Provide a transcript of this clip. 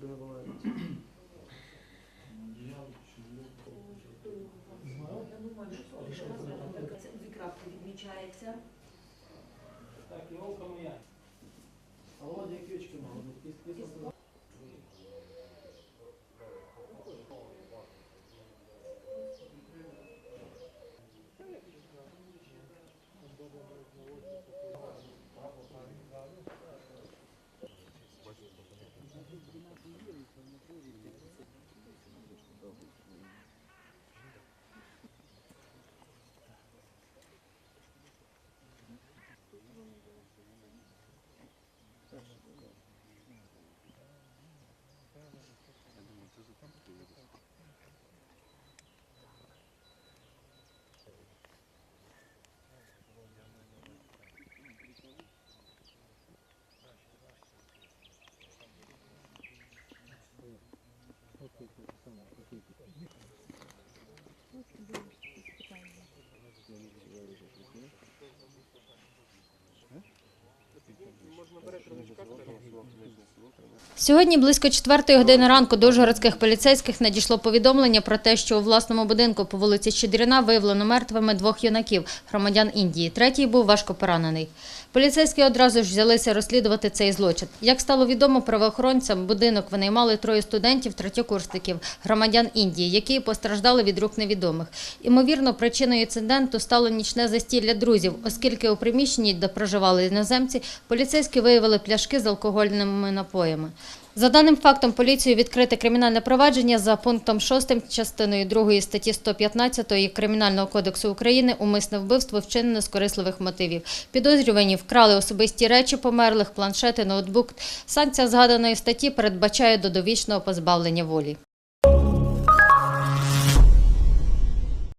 Володимир Валерійович? Я думаю, що дві крапки відмічається. is it? Сьогодні близько четвертої години ранку до ужгородських поліцейських надійшло повідомлення про те, що у власному будинку по вулиці Щедріна виявлено мертвими двох юнаків, громадян Індії. Третій був важко поранений. Поліцейські одразу ж взялися розслідувати цей злочин. Як стало відомо правоохоронцям, будинок винаймали троє студентів, третєкурсників, громадян Індії, які постраждали від рук невідомих. Імовірно, причиною інциденту стало нічне застілля друзів, оскільки у приміщенні, де проживали іноземці, поліцейські виявили пляшки з алкогольними напоями. За даним фактом, поліцією відкрите кримінальне провадження за пунктом 6 частиною 2 статті 115 Кримінального кодексу України умисне вбивство вчинене з корисливих мотивів. Підозрювані вкрали особисті речі померлих, планшети, ноутбук. Санкція згаданої статті передбачає до довічного позбавлення волі.